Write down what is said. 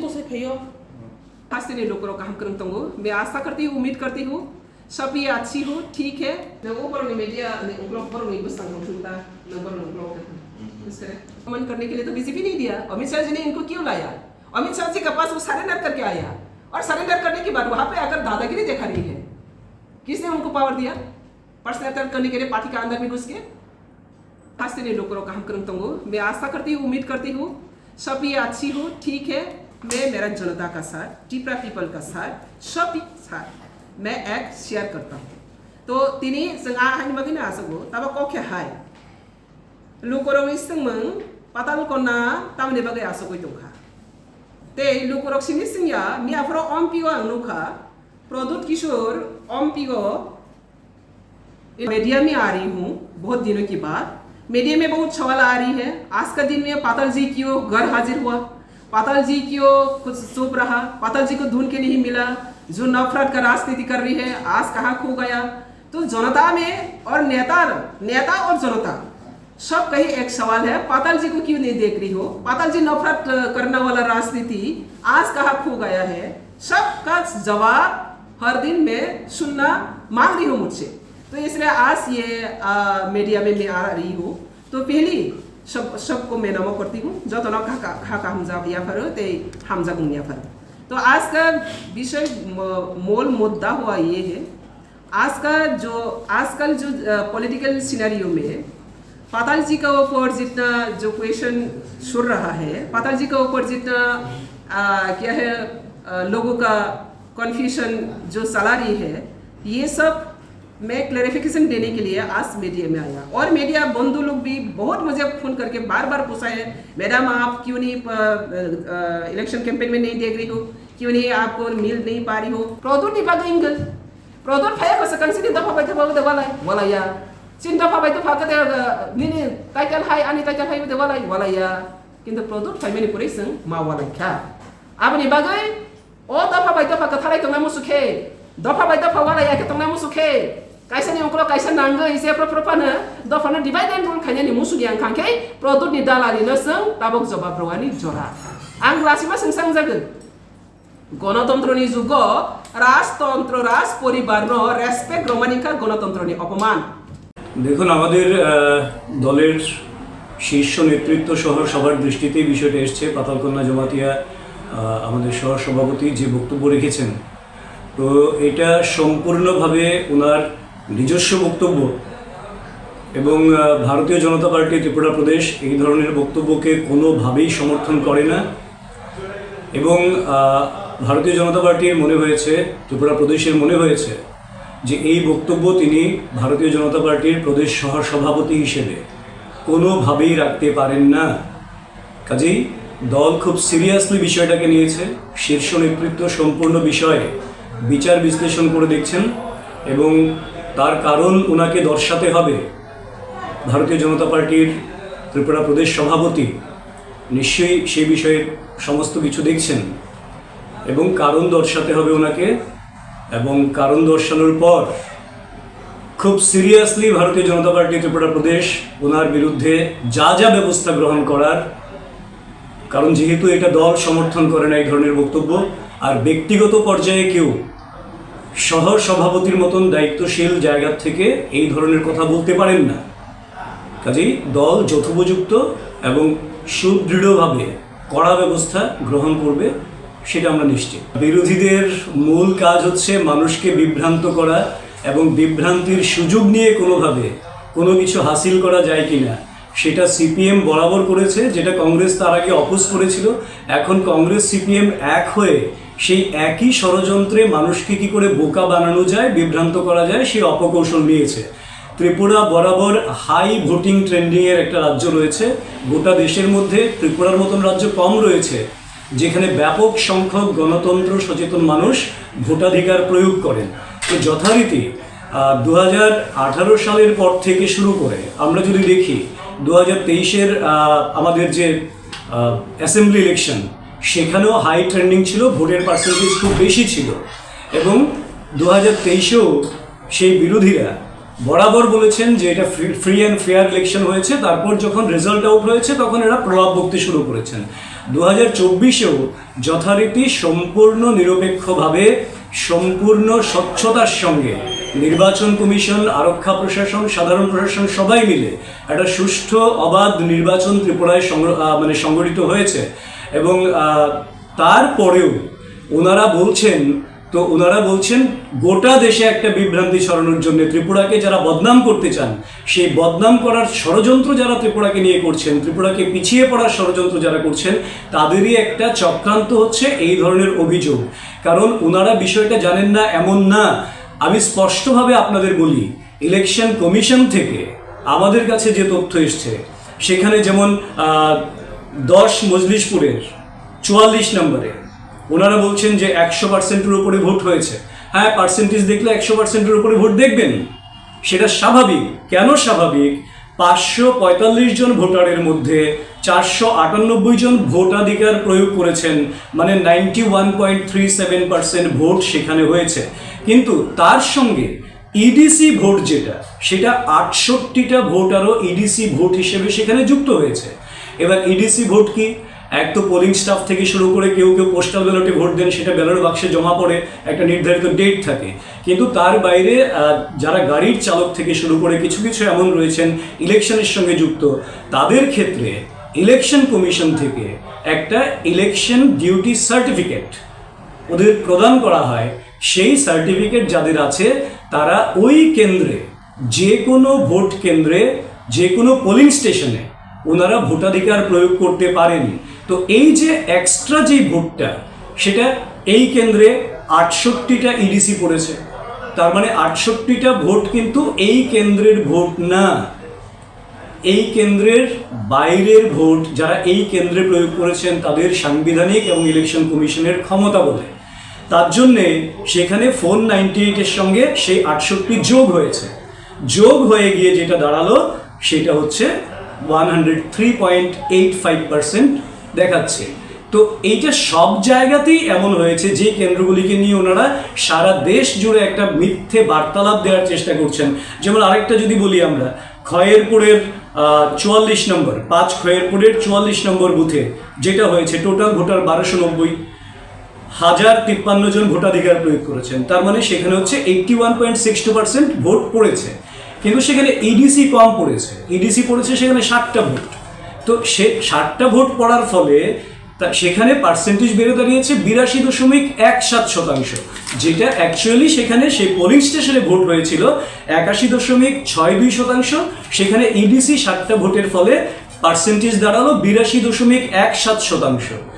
Kau saya payo. खास नहीं लोगों को काम करता हूँ मैं आशा करती हूँ उम्मीद करती हूँ सब ये अच्छी हो ठीक है। मैं ऊपर नहीं मीडिया नहीं ऊपर ऊपर नहीं बस सुनता नंबर नंबर इस तरह। मन करने के लिए तो बीजेपी नहीं दिया। अमित शाह जी ने इनको क्यों लाया? अमित शाह जी के पास वो सरेंडर करके आया। और सरेंडर करने के बाद वहाँ पे आकर दादागिरी देखा रही है। किसने उनको पावर दिया? पर्सनल अटैक करने के लिए पार्टी के अंदर में घुस के। खास नहीं लोगों को काम करता हूँ मैं आशा करती हूँ उम्मीद करती हूँ सब ये अच्छी हो ठीक है। मैं मेरा जनता का साथ टिपरा पीपल का साथ, सब साथ। मैं एक शेयर करता हूँ। तो तिनी जों आहानि बागैनो आसगौ ताबा कखे हाय? लुकरं इसंमों पाताल कन्ना तामने बागै आसगौ दंखा ते लुकरक सिनि सिंया मियाफरो अम्पिओ आं नुखा प्रदुत किशोर अम्पिओ मीडिया में आ रही हूँ, बहुत दिनों के बाद मीडिया में बहुत सवाल आ रही है। आज का दिन में पाताल जी क्यों घर हाजिर हुआ। पाताल जी क्यों कुछ चुप रहा। पाताल जी को ढूंढ के नहीं मिला। जो नफरत का राजनीति कर रही है आज कहाँ खो गया? तो जनता में और नेता नेता और जनता सब कहीं एक सवाल है। पाताल जी को क्यों नहीं देख रही हो? पाताल जी नफरत करने वाला राजनीति आज कहाँ खो गया है? सबका जवाब हर दिन में सुनना मांग रही हूँ मुझसे। तो इसलिए आज ये आ, मीडिया में मैं आ रही हूँ। तो पहली सब सबको मैं नमो करती हूँ। जो तो खा खा हमजा या फर ते हमजा गुंगिया फर। तो आज का विषय मूल मुद्दा हुआ ये है आज का जो आजकल जो पॉलिटिकल सिनेरियो में पाताल जी का ऊपर जितना जो क्वेश्चन सुन रहा है पाताल जी के ऊपर जितना आ, क्या है आ, लोगों का कन्फ्यूज़न जो चला रही है ये सब मैं क्लेरिफिकेशन देने के लिए आज मीडिया में आया। और मीडिया बंधु लोग भी बहुत मुझे फ़ोन करके बार बार पूछा है, मैडम, आप क्यों नहीं इलेक्शन कैंपेन में नहीं देख रही हो? क्यों नहीं आपको मिल नहीं पा रही हो? प्रदूर निभाग इंगल। प्रदूर फाया बस कम से दफ़ा बैठे बहुत वाला वाला या। चीन दफ़ा बैठे फाकते नहीं टाइटल हाई आनी टाइटल हाई बदे वाला वाला या। किंतु प्रदूर फायमेनि पुरै जों मावाला क्या? आपनि बागै अ दफ़ा बैठे दफ़ा खोथा रायदोंना तो मुसुखे। दफ़ा बाय दफ़ा वालाया खोथांना तो मुसुखे। Kaisa ni ongkolo kaisa nanggo ise pro pro pana do fana divide and rule khanya ni musu yang khangke product ni dalali no sung tabok jawab rowani jora ang lasima sing sang jago গণতন্ত্রনি যুগ রাজতন্ত্র রাজ পরিবার respect রোমানিকা গণতন্ত্রনি অপমান দেখুন আমাদের দলের শীর্ষ নেতৃত্ব সহ সবার দৃষ্টিতেই বিষয়টা এসছে পাতালকন্যা জমাতিয়া আমাদের সহ সভাপতি যে বক্তব্য রেখেছেন তো এটা সম্পূর্ণভাবে ওনার নিজস্ব বক্তব্য এবং ভারতীয় জনতা পার্টি ত্রিপুরা প্রদেশ এই ধরনের বক্তব্যকে কোনোভাবেই সমর্থন করে না। এবং ভারতীয় জনতা পার্টির মনে হয়েছে, ত্রিপুরা প্রদেশের মনে হয়েছে যে এই বক্তব্য তিনি ভারতীয় জনতা পার্টির প্রদেশ সহ সভাপতি হিসেবে কোনোভাবেই রাখতে পারেন না। কাজেই দল খুব সিরিয়াসলি বিষয়টাকে নিয়েছে, শীর্ষ নেতৃত্ব সম্পূর্ণ বিষয়ে বিচার বিশ্লেষণ করে দেখছেন এবং তার কারণ ওনাকে দর্শাতে হবে। ভারতীয় জনতা পার্টির ত্রিপুরা প্রদেশ সভাপতি নিশ্চয়ই সে বিষয়ে সমস্ত কিছু দেখছেন এবং কারণ দর্শাতে হবে ওনাকে এবং কারণ দর্শানোর পর খুব সিরিয়াসলি ভারতীয় জনতা পার্টি ত্রিপুরা প্রদেশ ওনার বিরুদ্ধে যা যা ব্যবস্থা গ্রহণ করার, কারণ যেহেতু এটা দল সমর্থন করে না এই ধরনের বক্তব্য, আর ব্যক্তিগত পর্যায়ে কেউ সহ সভাপতির মতন দায়িত্বশীল জায়গা থেকে এই ধরনের কথা বলতে পারেন না। কাজেই দল যথোপযুক্ত এবং সুদৃঢ়ভাবে কড়া ব্যবস্থা গ্রহণ করবে, সেটা আমরা নিশ্চিত। বিরোধীদের মূল কাজ হচ্ছে মানুষকে বিভ্রান্ত করা এবং বিভ্রান্তির সুযোগ নিয়ে কোনোভাবে কোনো কিছু হাসিল করা যায় কি না সেটা সিপিএম বরাবর করেছে, যেটা কংগ্রেস তার আগে অপোজ করেছিল। এখন কংগ্রেস, সিপিএম এক হয়ে সেই একই ষড়যন্ত্রে মানুষকে কি করে বোকা বানানো যায়, বিভ্রান্ত করা যায় সেই অপকৌশল নিয়েছে। ত্রিপুরা বরাবর হাই ভোটিং ট্রেন্ডিংয়ের একটা রাজ্য রয়েছে। গোটা দেশের মধ্যে ত্রিপুরার মতন রাজ্য কম রয়েছে, যেখানে ব্যাপক সংখ্যক গণতন্ত্র সচেতন মানুষ ভোটাধিকার প্রয়োগ করেন। তো যথারীতি দু সালের পর থেকে শুরু করে, আমরা যদি দেখি দু হাজার আমাদের যে অ্যাসেম্বলি ইলেকশন সেখানেও হাই ট্রেন্ডিং ছিল ভোটের পার্সেন্টেজ খুব বেশি ছিল। এবং দু হাজার তেইশেও সেই বিরোধীরা বরাবর বলেছেন যে এটা ফ্রি অ্যান্ড ফেয়ার ইলেকশন হয়েছে। তারপর যখন রেজাল্ট আউট হয়েছে তখন এরা প্রভাব বকতে শুরু করেছেন। দু হাজার চব্বিশেও যথারীতি সম্পূর্ণ নিরপেক্ষভাবে সম্পূর্ণ স্বচ্ছতার সঙ্গে নির্বাচন কমিশন, আরক্ষা প্রশাসন, সাধারণ প্রশাসন সবাই মিলে একটা সুষ্ঠু, অবাধ নির্বাচন ত্রিপুরায় মানে সংগঠিত হয়েছে। এবং তারপরেও ওনারা বলছেন, তো ওনারা বলছেন, গোটা দেশে একটা বিভ্রান্তি ছড়ানোর জন্য ত্রিপুরাকে যারা বদনাম করতে চান, সেই বদনাম করার ষড়যন্ত্র যারা ত্রিপুরাকে নিয়ে করছেন, ত্রিপুরাকে পিছিয়ে পড়ার ষড়যন্ত্র যারা করছেন, তাদেরই একটা চক্রান্ত হচ্ছে এই ধরনের অভিযোগ। কারণ ওনারা বিষয়টা জানেন না, এমন না। আমি স্পষ্টভাবে আপনাদের বলি, ইলেকশন কমিশন থেকে আমাদের কাছে যে তথ্য এসছে, সেখানে যেমন দশ মজলিশপুরের চুয়াল্লিশ নম্বরে। ওনারা বলছেন যে একশো পার্সেন্টের উপরে ভোট হয়েছে। হ্যাঁ পার্সেন্টেজ দেখলে একশো পার্সেন্টের উপরে ভোট দেখবেন। সেটা স্বাভাবিক। কেন স্বাভাবিক? পাঁচশো পঁয়তাল্লিশ জন ভোটারের মধ্যে চারশো আটানব্বই জন ভোটাধিকার প্রয়োগ করেছেন মানে ninety one point three seven percent vote সেখানে হয়েছে। কিন্তু তার সঙ্গে ইডিসি ভোট যেটা, সেটা আটষট্টিটা ভোট আরও ইডিসি ভোট হিসেবে সেখানে যুক্ত হয়েছে। এবার ইডিসি ভোট কি? এক তো পোলিং স্টাফ থেকে শুরু করে কেউ কেউ পোস্টাল ব্যালটে ভোট দেন, সেটা ব্যালট বাক্সে জমা পড়ে, একটা নির্ধারিত ডেট থাকে। কিন্তু তার বাইরে যারা গাড়ির চালক থেকে শুরু করে কিছু কিছু এমন রয়েছেন ইলেকশনের সঙ্গে যুক্ত, তাদের ক্ষেত্রে ইলেকশন কমিশন থেকে একটা ইলেকশন ডিউটি সার্টিফিকেট ওদের প্রদান করা হয়। সেই সার্টিফিকেট যাদের আছে, তারা ওই কেন্দ্রে যে কোনো ভোট কেন্দ্রে যে কোনো পোলিং স্টেশনে ওনারা ভোটাধিকার প্রয়োগ করতে পারেন। তো এই যে এক্সট্রা যেই ভোটটা, সেটা এই কেন্দ্রে আটষট্টিটা ইডিসি পড়েছে। তার মানে আটষট্টিটা ভোট কিন্তু এই কেন্দ্রের ভোট না। এই কেন্দ্রের বাইরের ভোট যারা এই কেন্দ্রে প্রয়োগ করেছেন, তাদের সাংবিধানিক এবং ইলেকশন কমিশনের ক্ষমতা বলে। তার জন্যে সেখানে ফোন নাইনটি এইটের সঙ্গে সেই আটষট্টি যোগ হয়েছে। যোগ হয়ে গিয়ে যেটা দাঁড়াল, সেটা হচ্ছে one hundred three point eight five percent দেখাচ্ছে। তো এইটা সব জায়গাতেই এমন হয়েছে, যে কেন্দ্রগুলিকে নিয়ে ওনারা সারা দেশ জুড়ে একটা মিথ্যে বার্তালাপ দেওয়ার চেষ্টা করছেন। যেমন আরেকটা যদি বলি আমরা, খয়েরপুরের চুয়াল্লিশ নম্বর, পাঁচ খয়েরপুরের চুয়াল্লিশ নম্বর বুথে যেটা হয়েছে, টোটাল ভোটার বারোশো নব্বই। হাজার তিপ্পান্ন জন ভোটাধিকার প্রয়োগ করেছেন। তার মানে সেখানে হচ্ছে eighty one point six two percent vote পড়েছে। কিন্তু সেখানে ইডিসি কম পড়েছে। ইডিসি পড়েছে সেখানে ষাটটা ভোট। তো সে ষাটটা ভোট পড়ার ফলে তা সেখানে পার্সেন্টেজ বেড়ে দাঁড়িয়েছে বিরাশি দশমিক এক সাত শতাংশ। যেটা অ্যাকচুয়ালি সেখানে সেই পোলিং স্টেশনে ভোট হয়েছিল একাশি দশমিক ছয় দুই শতাংশ। সেখানে ইডিসি ষাটটা ভোটের ফলে পার্সেন্টেজ দাঁড়াল বিরাশি দশমিক এক সাত শতাংশ।